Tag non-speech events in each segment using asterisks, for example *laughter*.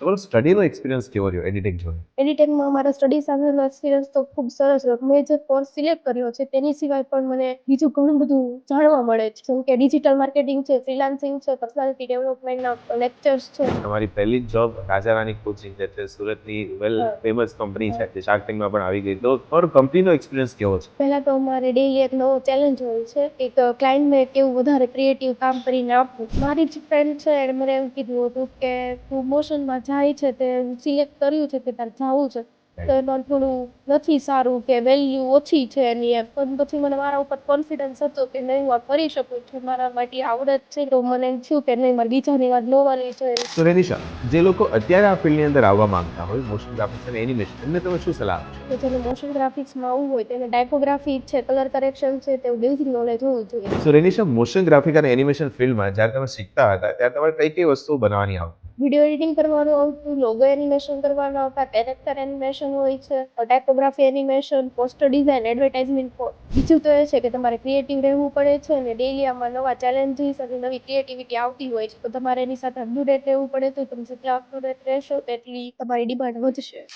તમારો સ્ટડીનો એક્સપિરિયન્સ કેવો રહ્યો? એડિટિંગ જોડે? એડિટેકમાં મારો સ્ટડી સાથેનો એક્સપિરિયન્સ તો ખૂબ સરસ રહ્યો. મેં જે કોર્સ સિલેક્ટ કર્યો છે તેની સિવાય પણ મને બીજું ઘણું બધું જાણવા મળે છે. જેમ કે ડિજિટલ માર્કેટિંગ છે ફ્રીલાન્સિંગ છે પર્સનાલિટી ડેવલપમેન્ટના લેક્ચર્સ છે. તમારી પહેલી જોબ રાજારાની કોચિંગ જે છે સુરતની વેલ. ફેમસ કંપની છે જે શાર્ક ટેન્કમાં પણ આવી ગઈ. તો તમારો કંપનીનો એક્સપિરિયન્સ કેવો છે? પહેલાં તો મારે ડેઈલી એક નવો ચેલેન્જ હોય છે એક ક્લાયન્ટને કેવું વધારે ક્રિએટિવ કામ કરીને આપવું. મારી જ ફ્રેન્ડ છે એણે મને એમ કીધું હતું કે તું મોશનમાં જાય છે તે સિલેક્ટ કર્યું છે કે તારે જવું છે. તો એમાં થોડું નથી સારું કે વેલ્યુ ઓછી છે એની એમ. પણ પછી મને મારા ઉપર કોન્ફિડન્સ હતો કે નહીં હું આ કરી શકું છું. મારા માટે આવડત છે તો મને શું થયું કે નહીં મારે બીજાની વાત લોવાની છે. તો રેનિશા જે લોકો અત્યારે આ ફિલ્ડની અંદર આવવા માંગતા હોય મોશન ગ્રાફિક્સ અને એનિમેશન એમને તમે શું સલાહ આપશો? તો જેને મોશન ગ્રાફિક્સમાં આવવું હોય તેને ટાઇપોગ્રાફી છે કલર કરેક્શન છે તેવું બેઝિક નોલેજ હોવું જોઈએ. સો રેનિશા મોશન ગ્રાફિક અને એનિમેશન ફિલ્ડમાં જ્યારે તમે શીખતા હતા ત્યારે તમારે કઈ કઈ વસ્તુઓ બનાવવાની આવતી વીડિયો એડિટિંગ કરવાનું આવતું લોગો એનિમેશન કરવાનું આવતા કેરેક્ટર એનિમેશન હોય છે typography animation poster design advertisement બીજું તો એ છે કે તમારે ક્રિએટિવ રહેવું પડે છે અને ડેલી આમાં નવા ચેલેન્જીસ અને નવી ક્રિએટિવિટી આવતી હોય છે. તો તમારે એની સાથે અપ ડેટ રહેવું પડે તો તમે જેટલા અપ ડેટ રહેશો, તેટલી તમારી ડિમાન્ડ વધશે.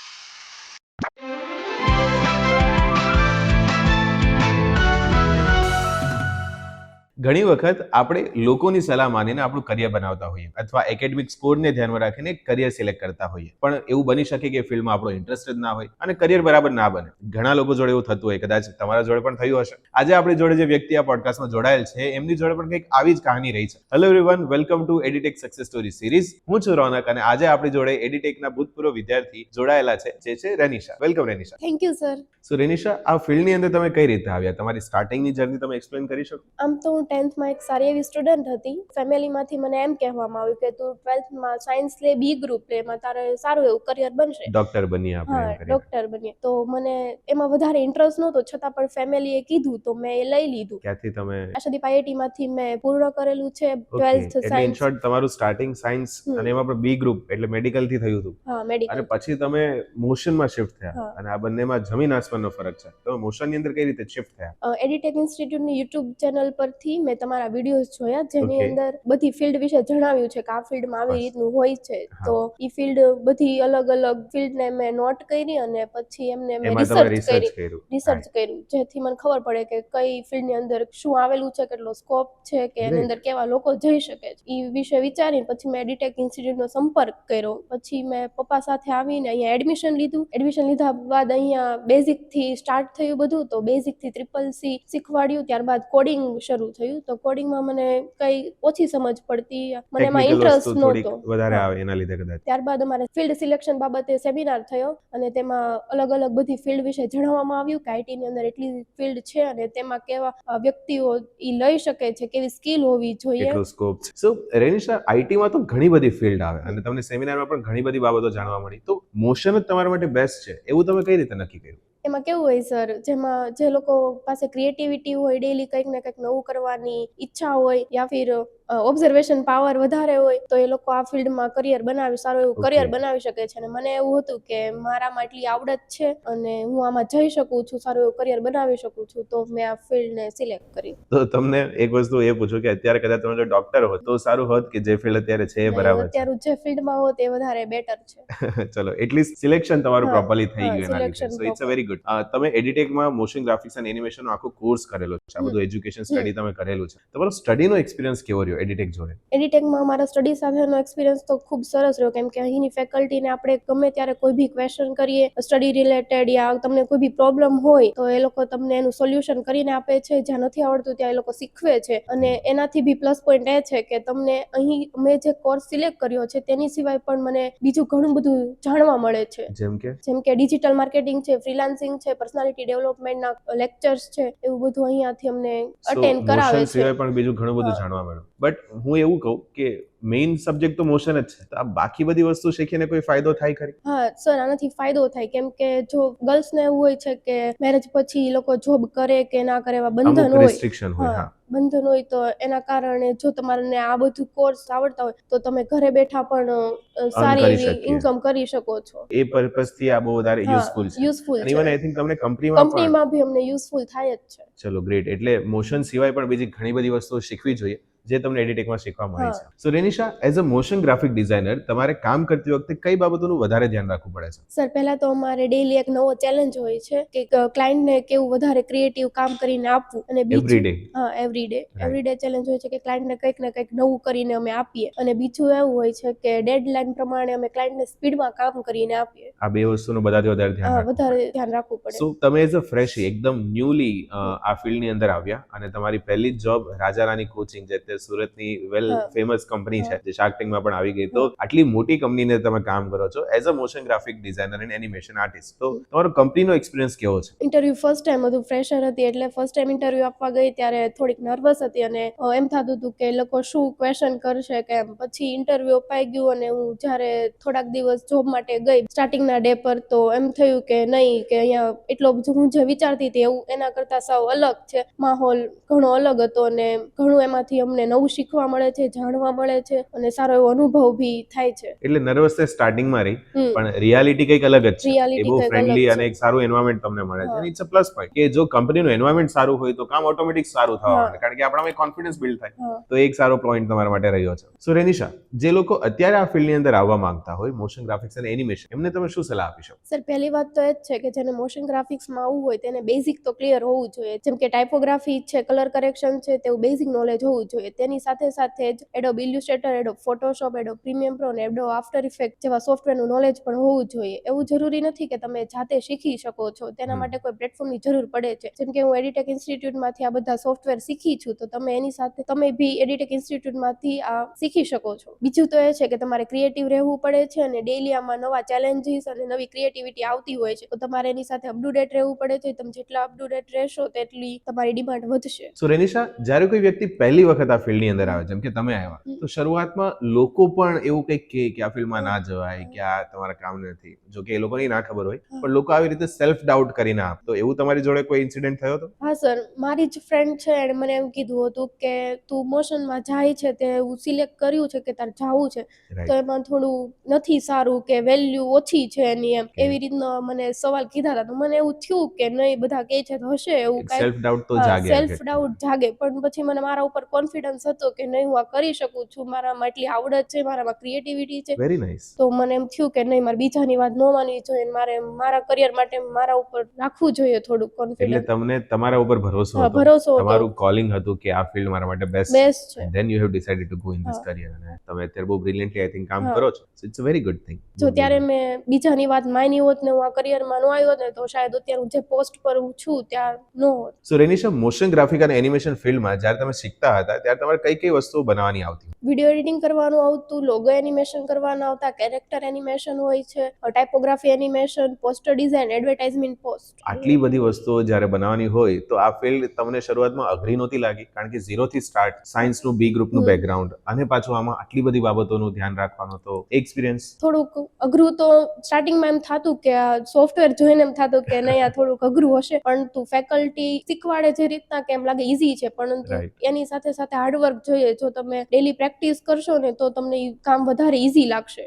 ઘણી વખત આપણે લોકોની સલાહ માનીને આપણું કરિયર બનાવતા હોઈએ અથવા એકેડમિક સ્કોરને ધ્યાનમાં રાખીને કરિયર સિલેક્ટ કરતા હોઈએ. પણ એવું બની શકે કે ફિલ્ડમાં આપણો ઇન્ટરેસ્ટ જ ના હોય અને કરિયર બરાબર ના બને. ઘણા લોકો જોડે એવું થતું હોય કદાચ તમારા જોડે પણ થયું હશે. આજે આપણી જોડે જે વ્યક્તિ આ પોડકાસ્ટમાં જોડાયેલ છે એમની જોડે પણ કંઈક આવી જ કહાની રહી છે. Hello everyone welcome to Editech success story series હું છું રોનક અને આજે આપણી જોડે એડિટેકના ભૂતપૂર્વ વિદ્યાર્થી જોડાયેલા છે જે છે Renisha. Welcome Renisha. Thank you sir so Renisha આ ફિલ્ડની અંદર તમે કઈ રીતે આવ્યા? તમારી સ્ટાર્ટિંગની જર્ની તમે એક્સપ્લેન કરી શકો? આમ તો હું ટેન્થમાં એક સારી એવી સ્ટુડન્ટ હતી. ફેમિલીમાંથી મને એમ કહેવામાં આવ્યું કે તું ટ્વેલ્થમાં સાયન્સ લે બી ગ્રુપ લે એમાં તારે સારું એવું કરિયર બનશે. ડોક્ટર બની આપણે. ડોક્ટર બનીએ. તો મને એમાં વધારે ઇન્ટરેસ્ટ નહોતો છતાં પણ ફેમિલીએ કીધું તો મેં એ લઈ લીધું. ક્યાંથી તમે આશાદીપ આઈઆઈટી માંથી મેં પૂર્ણ કરેલું છે Okay, twelfth in science. Short તમારું સ્ટાર્ટિંગ સાયન્સ અને એમાં પણ બી ગ્રુપ એટલે મેડિકલથી થયું હતું. હા અને મેડિકલ પછી તમે મોશનમાં શિફ્ટ થયા. અને આ બંનેમાં જમીન આસમાનનો ફરક છે. તો મોશનની અંદર કઈ રીતે શિફ્ટ થયા? એડિટેક ઇન્સ્ટિટ્યૂટની યુટ્યુબ ચેનલ પરથી મેં તમારા વિડીયોઝ જોયા જેની. અંદર બધી ફિલ્ડ વિશે જણાવ્યું છે કે આ ફિલ્ડમાં આવી રીતનું હોય છે. તો એ ફિલ્ડ બધી અલગ અલગ ફિલ્ડને મેં નોટ કરી અને પછી એમને મેં રિસર્ચ કરી. રિસર્ચ કર્યું. જેથી મને ખબર પડે કે કઈ ફિલ્ડની અંદર શું આવેલું છે કેટલો સ્કોપ છે કે એની અંદર કેવા લોકો જઈ શકે છે. એ વિશે વિચારીને પછી મેં ડિટેક ઇન્સ્ટિટ્યૂટનો સંપર્ક કર્યો. પછી મેં પપ્પા સાથે આવીને અહીંયા એડમિશન લીધું. એડમિશન લીધા બાદ અહીંયા બેઝિકથી સ્ટાર્ટ થયું બધું. તો બેઝિકથી ટ્રિપલ સી શીખવાડ્યું. ત્યારબાદ કોડિંગ શરૂ થયું તો કોડિંગમાં મને કઈ ઓછી સમજ પડતી મને એમાં ઇન્ટરેસ્ટ નહોતો. વધારે આવે એના લીધે કદાચ. ત્યારબાદ અમારે ફિલ્ડ સિલેક્શન બાબતે સેમિનાર થયો અને તેમાં અલગ અલગ બધી ફિલ્ડ વિશે જણાવવામાં આવ્યું કે આઈટીની અંદર એટલી ફિલ્ડ છે અને તેમાં કેવા વ્યક્તિઓ ઈ લઈ શકે છે કેવી સ્કિલ હોવી જોઈએ. કેટલો સ્કોપ છે. સો રેનિશા આઈટી માં તો ઘણી બધી ફિલ્ડ આવે અને તમને સેમિનારમાં પણ ઘણી બધી બાબતો જાણવા મળી. તો મોશન જ તમારા માટે બેસ્ટ છે. એવું તમે કઈ રીતે નક્કી કર્યું? એમાં કેવું હોય સર? જેમાં જે લોકો પાસે ક્રિએટિવિટી હોય ડેલી કંઈક ને કંઈક નવું કરવાની ઈચ્છા હોય, યા ફિર ઓબ્ઝર્વેશન પાવર વધારે હોય તો એ લોકો આ ફિલ્ડમાં કરિયર બનાવી સારું એવું કરિયર બનાવી શકે છે. અને મને એવું હતું કે મારામાં એટલી આવડત છે અને હું આમાં જઈ શકું છું સારું એવું કરિયર બનાવી શકું છું તો મેં આ ફિલ્ડને સિલેક્ટ કરી. તો તમને એક વસ્તુ એ પૂછું કે અત્યારે કદાચ તમે જો ડોક્ટર હોત તો સારું હોત કે જે ફિલ્ડ અત્યારે છે એ બરાબર અત્યારે જે ફિલ્ડમાં હોત એ વધારે બેટર છે. *laughs* ચલો એટલીસ્ટ સિલેક્શન તમારું પ્રોપરલી થઈ ગયું so it's a very good તમે એડિટેકમાં મોશન ગ્રાફિક્સ એન્ડ એનિમેશન આખો કોર્સ કરેલો છે આ બધું એજ્યુકેશન સ્ટડી તમે કરેલું છે. તમારો સ્ટડીનો એક્સપિરિયન્સ કેવો રહ્યો? એડિટેક જોડે? એડિટેકમાં મારા સ્ટડી સાથેનો એક્સપિરિયન્સ તો ખૂબ સરસ રહ્યો. કેમ કે અહીંની ફેકલ્ટીને આપણે ગમે ત્યારે કોઈ બી ક્વેશ્ચન કરીએ સ્ટડી રિલેટેડ યા તમને કોઈ બી પ્રોબ્લેમ હોય તો એ લોકો તમને એનું સોલ્યુશન કરીને આપે છે. જ્યાં નથી આવડતું ત્યાં એ લોકો શીખવે છે. અને એનાથી બી પ્લસ પોઈન્ટ એ છે કે તમને અહીં મેં જે કોર્સ સિલેક્ટ કર્યો છે તેની સિવાય પણ મને બીજું ઘણું બધું જાણવા મળે છે. જેમ કે? જેમ કે ડિજિટલ માર્કેટિંગ છે ફ્રીલાન્સિંગ છે પર્સનાલિટી ડેવલપમેન્ટના લેક્ચર્સ છે એવું બધું અહીંયાથી અમને અટેન્ડ કરાવે છે સિવાય પણ બીજું ઘણું બધું જાણવા મળ્યું. બટ હું એવું કહું કે મેઇન સબ્જેક્ટ તો મોશન જ છે. તો આ બાકી બધી વસ્તુ શીખીને કોઈ ફાયદો થાય ખરી? હા સર આનાથી ફાયદો થાય. કેમ કે જો ગર્લ્સ ને એવું હોય છે કે મેરેજ પછી લોકો જોબ કરે કે ના કરે એવા બંધન હોય રિસ્ટ્રિક્શન હોય હા બંધન હોય તો એના કારણે જો તમારે આ બધું કોર્સ આવડતા હોય તો તમે ઘરે બેઠા પણ સારી એવી ઇન્કમ કરી શકો છો. એ પર્પસથી આ બહુ વધારે યુઝફુલ છે. યુઝફુલ છે. ઇવન આઈ થિંક તમને કંપનીમાં કંપનીમાં ભી અમને યુઝફુલ થાય જ છે. ચલો ગ્રેટ એટલે મોશન સિવાય પણ બીજી ઘણી બધી વસ્તુઓ શીખવી જોઈએ. જે તમને એડિટિંગમાં શીખવા મળે છે. So Renisha as a motion graphic designer તમારે કામ કરતી વખતે કઈ બાબતોનું વધારે ધ્યાન રાખવું પડે છે? સર પહેલા તો અમારે ડેલી એક નવો ચેલેન્જ હોય છે કે ક્લાયન્ટને કેવું વધારે ક્રિએટિવ કામ કરીને આપવું અને એવરીડે હા every day Right. Every day challenge હોય છે કે ક્લાયન્ટને કંઈક ને કંઈક નવું કરીને અમે આપીએ. અને બીજું એવું હોય છે કે ડેડલાઇન પ્રમાણે અમે ક્લાયન્ટને સ્પીડમાં કામ કરીને આપીએ. આ બે વસ્તુનું બધાથી વધારે ધ્યાન વધારે ધ્યાન રાખવું પડે. સો તમે એઝ અ ફ્રેશી એકદમ ન્યૂલી આ ફિલ્ડની અંદર આવ્યા અને તમારી પહેલી જોબ રાજા રાની કોચિંગ જે અત્યારે સુરતની વેલ ફેમસ કંપની છે જે શાર્ક ટેન્કમાં પણ આવી ગઈ. તો આટલી મોટી કંપનીને તમે કામ કરો છો as a motion graphic designer and animation artist તો તમારો કંપનીનો એક્સપિરિયન્સ કેવો છે? ઇન્ટરવ્યુ ફર્સ્ટ ટાઈમ હતું ફ્રેશર હતી એટલે ફર્સ્ટ ટાઈમ ઇન્ટરવ્યુ આપવા ગઈ ત્યારે થોડીક નર્વસ હતી અને એમ થતું હતું કે લોકો શું ક્વેશ્ચન કરશે કે પછી ઇન્ટરવ્યુ અપાઈ ગયું અને હું જ્યારે થોડાક દિવસ જોબ માટે ગઈ સ્ટાર્ટિંગના ડે પર તો એમ થયું કે નહીં કે અહીંયા એટલો બધું હું જે વિચારતી હતી એવું એના કરતાં સાવ અલગ છે. માહોલ ઘણો અલગ હતો અને ઘણું એમાંથી અમને નવું શીખવા મળે છે જાણવા મળે છે અને સારો એવો અનુભવ ભી થાય છે. એટલે નર્વસનેસ સ્ટાર્ટિંગમાં રહી પણ રિયાલિટી કંઈક અલગ જ છે. એ બહુ ફ્રેન્ડલી અને એક સારું એન્વાયરમેન્ટ તમને મળે છે. ઇટ્સ અ પ્લસ પોઈન્ટ કે જો કંપનીનું એન્વાયરમેન્ટ સારું હોય તો કામ ઓટોમેટિક સારું થવા હા. કારણ કે આપણામાં કોન્ફિડન્સ બિલ્ડ થાય. તો એક સારો પોઈન્ટ તમારા માટે રહ્યો છે. સો રેનિશા જે લોકો અત્યારે આ ફિલ્ડની અંદર આવવા માંગતા હોય મોશન ગ્રાફિક્સ અને એનિમેશન એમને તમે શું સલાહ આપી શકો? સર પહેલી વાત તો એ જ છે કે જેને મોશન ગ્રાફિક્સમાં આવવું હોય તેને બેઝિક તો ક્લિયર હોવું જોઈએ. જેમ કે ટાઇપોગ્રાફી છે કલર કરેક્શન છે તેવું બેઝિક નોલેજ હોવું જોઈએ. તેની સાથે સાથે જ Adobe Illustrator Adobe Photoshop Adobe premium pro ને એડોબ આફ્ટર ઇફેક્ટ જેવા સોફ્ટવેરનું નોલેજ પણ હોવું જોઈએ. એવું જરૂરી નથી કે તમે જાતે શીખી શકો છો. તેના માટે કોઈ પ્લેટફોર્મની જરૂર પડે છે. જેમ કે હું એડિટેક ઇન્સ્ટિટ્યૂટમાંથી આ બધા સોફ્ટવેર શીખી છું તો તમે એની સાથે તમે બી એડિટેક ઇન્સ્ટિટ્યૂટમાંથી આ શીખી શકો છો. બીજું તો એ છે કે તમારે ક્રિએટિવ રહેવું પડે છે અને ડેલી આમાં નવા ચેલેન્જીસ અને નવી ક્રિએટિવિટી આવતી હોય છે. તો તમારે એની સાથે અપડુડેટ ડેટ રહેવું પડે છે. તમે જેટલા અપડુડેટ ડેટ રહેશો તેટલી તમારી ડિમાન્ડ વધશે. સુરેનિશા જ્યારે કોઈ વ્યક્તિ પહેલી વખત આ ફિલ્ડની અંદર આવે જેમ કે તમે આવ્યા. તો શરૂઆતમાં લોકો પણ એવું કંઈક કહે કે આ ફિલ્ડમાં ના જવાય કે આ તમારા કામ નથી. જો કે એ લોકોની ના ખબર હોય પણ લોકો આવી રીતે સેલ્ફ ડાઉટ કરીને આપ. તો એવું તમારી જોડે કોઈ ઇન્સિડન્ટ થયો હતો? હા સર મારી જ ફ્રેન્ડ છે એણે મને એમ કીધું હતું કે તું મોશનમાં જાય છે તે હું સિલેક્ટ કર્યું છે કે તારે જવું છે. તો એમાં થોડું નથી સારું કે વેલ્યુ ઓછી છે એની એમ. એવી રીતના મને સવાલ કીધા હતા. તો મને એવું થયું કે નહીં બધા કહે છે તો હશે એવું સેલ્ફ ડાઉટ તો જાગે સેલ્ફ ડાઉટ જાગે. પણ પછી મને મારા ઉપર કોન્ફિડન્સ હતો કે નહીં હું આ કરી શકું છું. મારામાં એટલી આવડત છે મારામાં ક્રિએટિવિટી છે. વેરી નાઇસ તો મને એમ થયું કે નહીં મારે બીજાની વાત ન માનવી જોઈએ મારે મારા કરિયર માટે મારા ઉપર રાખવું જોઈએ થોડુંક એટલે કોન્ફિડન્સ તમને તમારા ઉપર ભરોસો હતો. ભરોસો તમારું કોલિંગ હતું કે આ ફિલ્ડ મારા માટે બેસ્ટ બેસ્ટ છે. Then you have decided to go in this career અને તમે અત્યારે બહુ બ્રિલિયન્ટલી આઈ થિંક કામ કરો છો. So it's a very good thing જો ત્યારે મેં બીજાની વાત માની હોત ને હું આ કરિયરમાં ન આવ્યો હોત ને તો શાયદ અત્યારે હું જે પોસ્ટ પર હું છું ત્યાં ન હોત. સો રેનિશા મોશન ગ્રાફિક અને એનિમેશન ફિલ્ડમાં જ્યારે તમે શીખતા હતા ત્યારે તમારે કઈ કઈ વસ્તુઓ બનાવવાની આવતી વીડિયો એડિટિંગ કરવાનું આવતું લોગો એનિમેશન કરવાના આવતા કેરેક્ટર એનિમેશન હોય છે typography animation poster design advertisement post આટલી બધી વસ્તુઓ જ્યારે બનાવવાની હોય તો આ ફિલ્ડ તમને શરૂઆતમાં અઘરી નહોતી લાગી કારણ કે ઝીરો થી સ્ટાર્ટ સાયન્સનું બી ગ્રુપનું નું બેકગ્રાઉન્ડ અને પાછું આમાં આટલી બધી બાબતોનું ધ્યાન રાખવાનું તો એક્સપિરિયન્સ થોડુંક અઘરું તો સ્ટાર્ટિંગમાં એમ થતું કે સોફ્ટવેર જોઈને એમ થતું કે નહીં આ થોડુંક અઘરું હશે પરંતુ ફેકલ્ટી શીખવાડે જે રીતના કે એમ લાગે ઈઝી છે પરંતુ. એની સાથે સાથે હાર્ડવર્ક જોઈએ જો તમે ડેલી પ્રેક્ટિસ કરશો ને તો તમને કામ વધારે ઈઝી લાગશે.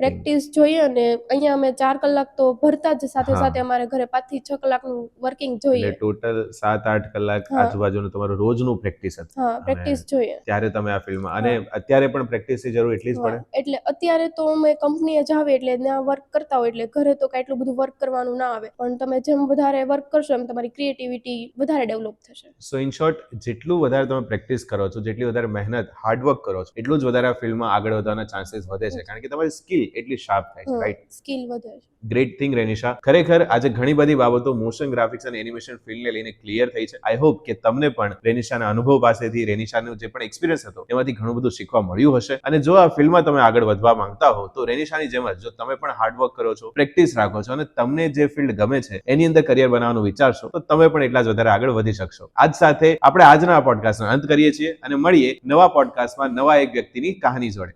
પ્રેક્ટિસ જોઈએ અને અહીંયા અમે ચાર કલાક તો ભરતા જ સાથે સાથે અમારે ઘરે પાંચથી છ કલાકનું વર્કિંગ જોઈએ. ટોટલ સાત આઠ કલાક આજુબાજુનું તમારું રોજનું પ્રેક્ટિસ હતું. હા પ્રેક્ટિસ જોઈએ. ત્યારે તમે આ ફિલ્ડમાં અને અત્યારે પણ પ્રેક્ટિસની જરૂર એટલી જ પડે? એટલે અત્યારે તો અમે કંપનીએ જ આવે એટલે ત્યાં વર્ક કરતા હોય એટલે ઘરે તો કાંઈ એટલું બધું વર્ક કરવાનું ના આવે. પણ તમે જેમ વધારે વર્ક કરશો એમ તમારી ક્રિએટિવિટી વધારે ડેવલપ થશે. સો ઇન શોર્ટ જેટલું વધારે તમે પ્રેક્ટિસ કરો છો જેટલી વધારે મહેનત હાર્ડવર્ક કરો છો એટલું જ વધારે આ ફિલ્ડમાં આગળ વધવાના ચાન્સીસ વધે છે. કારણ કે તમારી સ્કિલ એટલી શાર્પ થાય છે રાઈટ સ્કિલ વધે છે. ગ્રેટ થિંગ રેનિશા ખરેખર આજે ઘણી બધી બાબતો મોશન ગ્રાફિક્સ અને એનિમેશન ફિલ્ડને લઈને ક્લિયર થઈ છે. આઈ હોપ કે તમને પણ રેનિશાના અનુભવ પાસેથી રેનિશાનો જે પણ એક્સપિરિયન્સ હતો એમાંથી ઘણું બધું શીખવા મળ્યું હશે. અને જો આ ફિલ્ડમાં તમે આગળ વધવા માંગતા હો તો રેનિશાની જેમ જ જો તમે પણ હાર્ડવર્ક કરો છો પ્રેક્ટિસ રાખો છો અને તમને જે ફિલ્ડ ગમે છે એની અંદર કરિયર બનાવવાનું વિચારશો તો તમે પણ એટલા જ વધારે આગળ વધી શકશો. આજ સાથે આપણે આજના આ પોડકાસ્ટનો અંત કરીએ છીએ. અને મળીએ નવા પોડકાસ્ટમાં નવા એક વ્યક્તિની કહાની જોડે.